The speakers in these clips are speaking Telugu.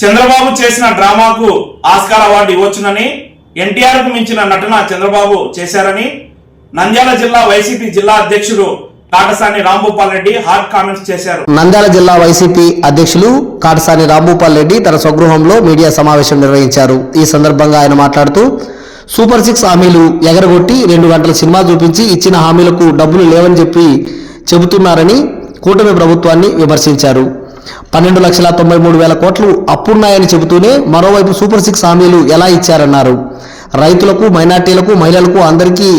చంద్రబాబు చేసిన డ్రామాకు ఆస్కార్ అవార్డు ఇవ్వచ్చునని ఎన్టీఆర్కు మించిన నటన చంద్రబాబు చేశారని నంద్యాల జిల్లా వైసీపీ జిల్లా అధ్యక్షుడు కాటసాని రాంభూపాల్ రెడ్డి హాట్ కామెంట్స్ చేశారు. నంద్యాల జిల్లా వైసీపీ అధ్యక్షులు కాటసాని రాంభూపాల్ రెడ్డి తన స్వగృహంలో మీడియా సమావేశం నిర్వహించారు. ఈ సందర్భంగా ఆయన మాట్లాడుతూ సూపర్ సిక్స్ హామీలు ఎగరగొట్టి రెండు గంటల సినిమా చూపించి ఇచ్చిన హామీలకు డబ్బులు లేవని చెప్పి చెబుతున్నారని కూటమి ప్రభుత్వాన్ని విమర్శించారు. పన్నెండు లక్షల తొంభై మూడు వేల కోట్లు అప్పున్నాయని చెబుతూనే మరోవైపు సూపర్ సిక్స్ హామీలు ఎలా ఇచ్చారన్నారు. రైతులకు మైనార్టీలకు మహిళలకు అందరికీ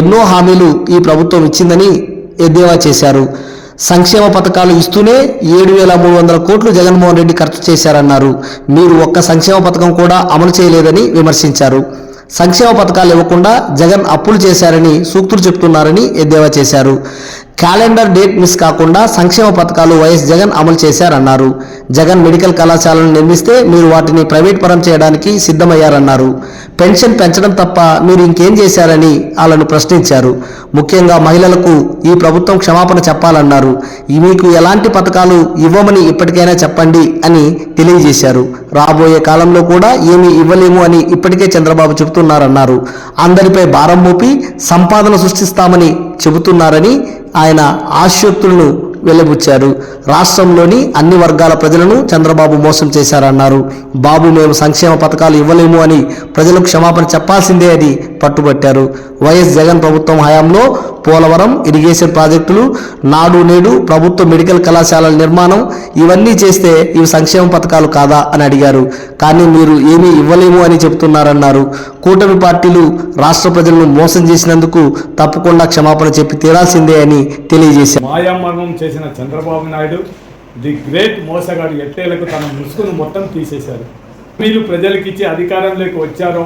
ఎన్నో హామీలు ఈ ప్రభుత్వం ఇచ్చిందని ఎద్దేవా చేశారు. సంక్షేమ పథకాలు ఇస్తూనే ఏడు వేల మూడు వందల కోట్లు జగన్మోహన్ రెడ్డి ఖర్చు చేశారన్నారు. మీరు ఒక్క సంక్షేమ పథకం కూడా అమలు చేయలేదని విమర్శించారు. సంక్షేమ పథకాలు ఇవ్వకుండా జగన్ అప్పులు చేశారని సూక్తులు చెప్తున్నారని ఎద్దేవా చేశారు. క్యాలెండర్ డేట్ మిస్ కాకుండా సంక్షేమ పథకాలు వైఎస్ జగన్ అమలు చేశారన్నారు. జగన్ మెడికల్ కళాశాలను నిర్మిస్తే మీరు వాటిని ప్రైవేట్ పరం చేయడానికి సిద్ధమయ్యారన్నారు. పెన్షన్ పెంచడం తప్ప మీరు ఇంకేం చేశారని వాళ్ళను ప్రశ్నించారు. ముఖ్యంగా మహిళలకు ఈ ప్రభుత్వం క్షమాపణ చెప్పాలన్నారు. మీకు ఎలాంటి పథకాలు ఇవ్వమని ఇప్పటికైనా చెప్పండి అని తెలియజేశారు. రాబోయే కాలంలో కూడా ఏమీ ఇవ్వలేము అని ఇప్పటికే చంద్రబాబు చెబుతున్నారన్నారు. అందరిపై భారం మోపి సంపాదన సృష్టిస్తామని చెబుతున్నారని ఆయన ఆశయోక్తులను వెల్లబుచ్చారు రాష్ట్రంలోని అన్ని వర్గాల ప్రజలను చంద్రబాబు మోసం చేశారన్నారు. బాబు మేము సంక్షేమ పథకాలు ఇవ్వలేము అని ప్రజలకు క్షమాపణ చెప్పాల్సిందే అని పట్టుబట్టారు. వైఎస్ జగన్ ప్రభుత్వం హయాంలో పోలవరం ఇరిగేషన్ ప్రాజెక్టులు నాడు నేడు ప్రభుత్వ మెడికల్ కళాశాలల నిర్మాణం ఇవన్నీ చేస్తే ఇవి సంక్షేమ పథకాలు కాదా అని అడిగారు. కానీ మీరు ఏమీ ఇవ్వలేము అని చెబుతున్నారన్నారు. కూటమి పార్టీలు రాష్ట్ర ప్రజలను మోసం చేసినందుకు తప్పకుండా క్షమాపణ చెప్పి తీరాల్సిందే అని తెలియజేశారు. చేసిన చంద్రబాబు నాయుడు ది గ్రేట్ మోసగాడు ఎట్టేలకు తన ముసుగును మొత్తం తీసేశారు. హామీలు ప్రజలకు ఇచ్చి అధికారంలోకి వచ్చారో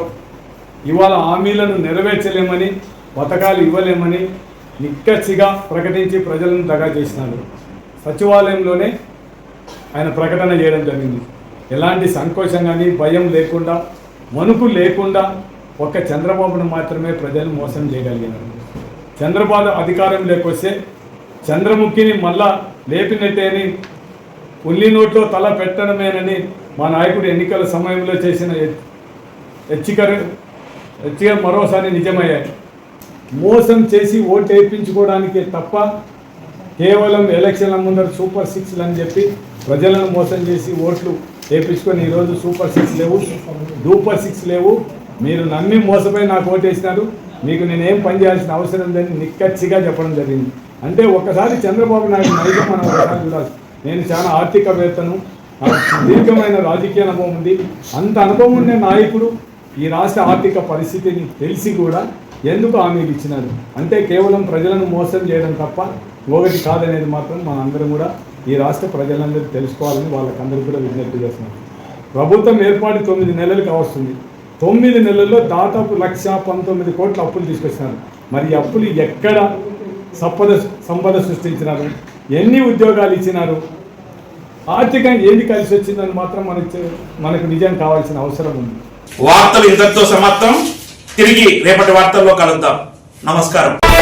ఇవాళ హామీలను నెరవేర్చలేమని పథకాలు ఇవ్వలేమని నిక్కచ్చిగా ప్రకటించి ప్రజలను దగా చేసినాడు. సచివాలయంలోనే ఆయన ప్రకటన చేయడం జరిగింది. ఎలాంటి సంకోచం కానీ భయం లేకుండా వణుకు లేకుండా ఒక్క చంద్రబాబును మాత్రమే ప్రజలు మోసం చేయగలిగినారు. చంద్రబాబు అధికారం లేకొస్తే చంద్రముఖిని మళ్ళా లేపినట్టేని ఉల్లి నోట్లో తల పెట్టడమేనని మా నాయకుడు ఎన్నికల సమయంలో చేసిన హె- హెచ్చిక మరోసారి నిజమయ్యాయి. మోసం చేసి ఓటు వేయించుకోవడానికే తప్ప కేవలం ఎలక్షన్ల ముందర సూపర్ సిక్స్లు అని చెప్పి ప్రజలను మోసం చేసి ఓట్లు వేయించుకొని ఈరోజు సూపర్ సిక్స్ లేవు డూపర్ సిక్స్ లేవు. మీరు నమ్మి మోసపోయి నాకు వేసినారు. మీకు నేనేం పని చేయాల్సిన అవసరం లేదని నిక్కచ్చిగా చెప్పడం జరిగింది. అంటే ఒక్కసారి చంద్రబాబు నాయుడు నైజం మనం ఒకసారి చూడాలి. నేను చాలా ఆర్థికవేత్తను. దీర్ఘమైన రాజకీయ అనుభవం ఉంది. అంత అనుభవం ఉండే నాయకుడు ఈ రాష్ట్ర ఆర్థిక పరిస్థితిని తెలిసి కూడా ఎందుకు హామీలు ఇచ్చినారు? అంటే కేవలం ప్రజలను మోసం చేయడం తప్ప ఒకటి కాదనేది మాత్రం మనందరం కూడా ఈ రాష్ట్ర ప్రజలందరూ తెలుసుకోవాలని వాళ్ళకందరూ కూడా విజ్ఞప్తి చేస్తున్నారు. ప్రభుత్వం ఏర్పాటు తొమ్మిది నెలలు కావస్తుంది తొమ్మిది నెలల్లో దాదాపు లక్ష పంతొమ్మిది కోట్ల అప్పులు తీసుకొచ్చినారు. మరి అప్పులు ఎక్కడ సంపద సంపద సృష్టించినారు. ఎన్ని ఉద్యోగాలు ఇచ్చినారు? ఆర్థికంగా ఏది కలిసి వచ్చిందని మాత్రం మనకి మనకు నిజం కావాల్సిన అవసరం ఉంది. వార్తలు ఇంతటితో సమాప్తం. తిరిగి రేపటి వార్తల్లో కలుద్దాం. నమస్కారం.